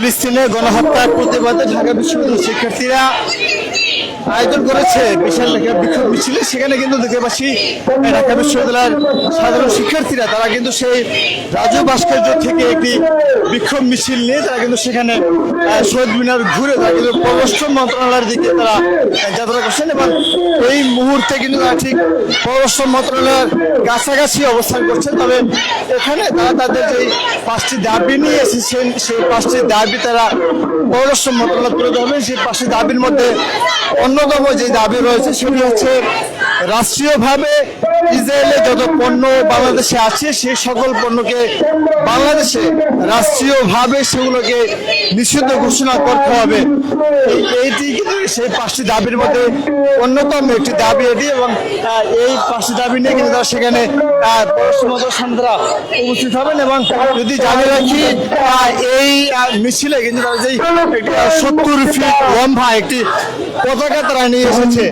ফিলিস্তিনে গণহত্যার প্রতিবাদে ঢাকা বিশ্ববিদ্যালয়ের শিক্ষার্থীরা আয়োজন করেছে বিশাল বিক্ষোভ মিছিলে। সেখানে কিন্তু দেখতে ঢাকা বিশ্ববিদ্যালয়ের সাধারণ শিক্ষার্থীরা, তারা কিন্তু সেই রাজু ভাস্কর্য থেকে একটি বিক্ষোভ মিছিল নিয়ে তারা কিন্তু সেখানে শহীদ মিনার ঘুরে তারা কিন্তু পররাষ্ট্র মন্ত্রণালয়ের দিকে তারা যাত্রা করছেন এবং এই মুহূর্তে কিন্তু তারা ঠিক পররাষ্ট্র মন্ত্রণালয়ের কাছাকাছি অবস্থান করছেন। তবে এখানে তারা তাদের যে পাঁচটি দাবি নিয়ে এসেছেন, সেই পাঁচটি দাবি তারা পররাষ্ট্র মন্ত্রণালয় তুলে ধরবেন। সেই পাশে দাবির মধ্যে অন্যতম যে দাবি রয়েছে, সেটি হচ্ছে রাষ্ট্রীয়ভাবে ইসরায়েলে যত পণ্য বাংলাদেশে আছে, সেই সকল পণ্যকে বাংলাদেশে রাষ্ট্রীয়ভাবে সেগুলোকে নিষিদ্ধ ঘোষণা করতে হবে। এইটি সেই পাঁচটি দাবির মধ্যে অন্যতম একটি দাবি এটি এবং এই পাঁচটি দাবি নিয়ে কিন্তু তারা সেখানে সামনে উপস্থিত হবেন এবং যদি জানিয়ে রাখি এই মিছিলে কিন্তু তারা যেই সত্তর ফিট লম্বা একটি পতাকা তারা নিয়ে এসেছে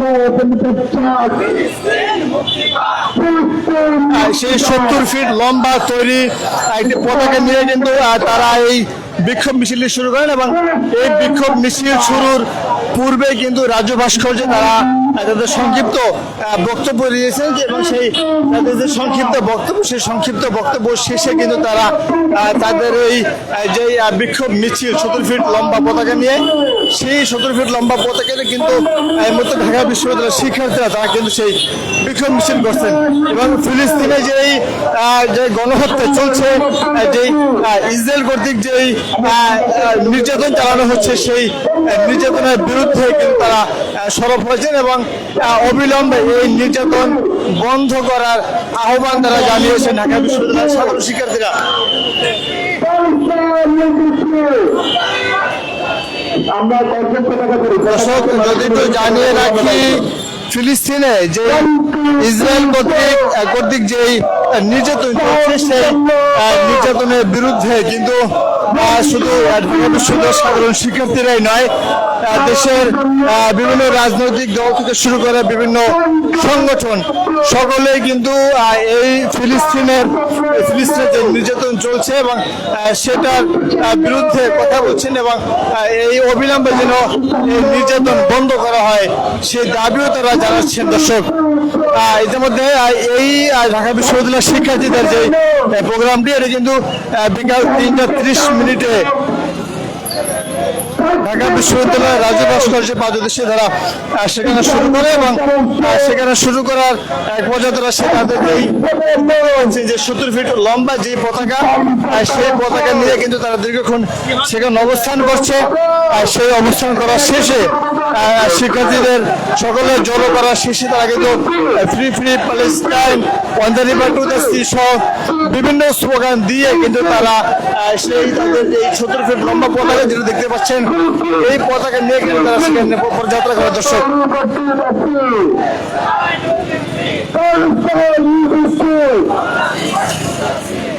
সেই সত্তর ফিট লম্বা তৈরি একটি পতাকা নিয়ে কিন্তু তারা এই বিক্ষোভ মিছিল শুরু করেন এবং এই বিক্ষোভ মিছিল শুরুর পূর্বে কিন্তু রাজ্য ভাস্কর্য তারা তাদের সংক্ষিপ্ত বক্তব্য দিয়েছেন যে এবং সেই তাদের যে সংক্ষিপ্ত বক্তব্য সেই সংক্ষিপ্ত বক্তব্য শেষে কিন্তু তারা তাদের ওই যে বিক্ষোভ মিছিল সত্তর ফিট লম্বা পতাকা নিয়ে সেই সত্তর ফিট লম্বা পতাকা নিয়ে কিন্তু এই মুহূর্তে ঢাকা বিশ্ববিদ্যালয়ের শিক্ষার্থীরা তারা কিন্তু সেই বিক্ষোভ মিছিল করছেন। এবং ফিলিস্তিনে যেই যে গণহত্যা চলছে আহ, ইসরায়েল কর্তৃক যেই নির্যাতন চালানো হচ্ছে সেই নির্যাতনের বিরুদ্ধে কিন্তু তারা সরব হয়েছেন এবং অবিলম্বে এই নির্যাতন বন্ধ করার আহ্বান তারা জানিয়েছেন ঢাকা বিশ্ববিদ্যালয়ের সাধারণ শিক্ষার্থীরা। আমরা দর্শক যদি জানিয়ে রাখি ফিলিস্তিনে যে ইসরায়েল কর্তৃক কর্তৃক যে নির্যাতন সেই নির্যাতনের বিরুদ্ধে কিন্তু শুধু বিশ্ববিদ্যালয়ের সাধারণ শিক্ষার্থীরাই নয় দেশের বিভিন্ন রাজনৈতিক দল থেকে শুরু করে বিভিন্ন সংগঠন, সকলেই কিন্তু এই ফিলিস্তিনের ফিলিস্তিনের যে নির্যাতন চলছে এবং সেটার বিরুদ্ধে কথা বলছেন এবং এই অবিলম্বে যেন নির্যাতন বন্ধ করা হয় সেই দাবিও তারা জানাচ্ছেন দর্শক। ইতিমধ্যে এই ঢাকা বিশ্ববিদ্যালয়ের শিক্ষার্থীদের যে প্রোগ্রামটি, এটা কিন্তু বিকাল তিনটা ত্রিশ মিনিটে ঢাকা বিশ্ববিদ্যালয়ের রাজু ভাস্কর্য পাদদেশে তারা সেখানে শুরু করে এবং সেখানে শুরু করার এক পর্যায়ে তারা সে তাদের যেই যে- সত্তর ফিট লম্বা যে পতাকা সেই পতাকা নিয়ে কিন্তু তারা দীর্ঘক্ষণ সেখানে অবস্থান করছে। আর সেই অবস্থান করার শেষে শিক্ষার্থীদের সকলে জড়ো করার শেষে তারা কিন্তু free free Palestine one the two the সহ বিভিন্ন স্লোগান দিয়ে কিন্তু তারা সেই তাদের এই সত্তর ফিট লম্বা পতাকা যেটা দেখতে পাচ্ছেন এই পতাকা নিয়ে কিন্তু তারা সেখানে পদযাত্রা করে দর্শক।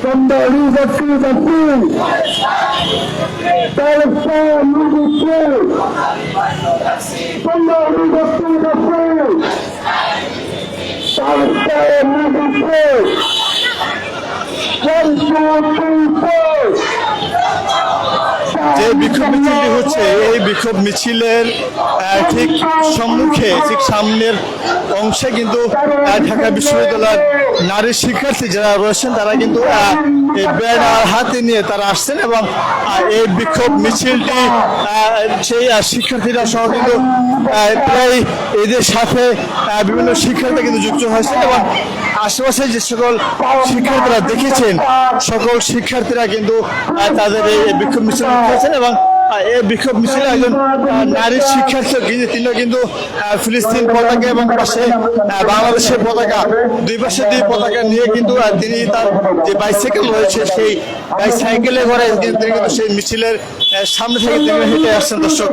Somebody that যে বিক্ষোভ মিছিলটি হচ্ছে এই বিক্ষোভ মিছিলের ঠিক সম্মুখে, ঠিক সামনের অংশে কিন্তু ঢাকা বিশ্ববিদ্যালয়ের নারী শিক্ষার্থী যারা রয়েছেন, তারা কিন্তু এই ব্যানার হাতে নিয়ে তারা আসছেন এবং এই বিক্ষোভ মিছিলটি সেই শিক্ষার্থীরা সহ কিন্তু প্রায় এদের সাথে বিভিন্ন শিক্ষার্থী কিন্তু যুক্ত হয়েছে এবং আশেপাশে যে সকল শিক্ষার্থীরা দেখেছেন সকল শিক্ষার্থীরা কিন্তু তাদের এই বিক্ষোভ মিছিল করেছেন এবং এই বিক্ষোভ মিছিলে একজন আহ, নারী শিক্ষার্থী কিন্তু তিনিও কিন্তু ফিলিস্তিন পতাকা এবং পাশে বাংলাদেশের পতাকা দুই পাশে দুই পতাকা নিয়ে কিন্তু তিনি তার যে বাইসাইকেল রয়েছে সেই বাইসাইকেলে করে তিনি কিন্তু সেই মিছিলের সামনে থেকে তিনি হেঁটে আসছেন দর্শক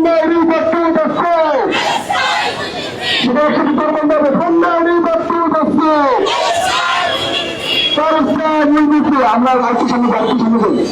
that to the food. Food. Palestine, move the food. আমরা আরেকটু সামনে আরেকটু সামনে যাই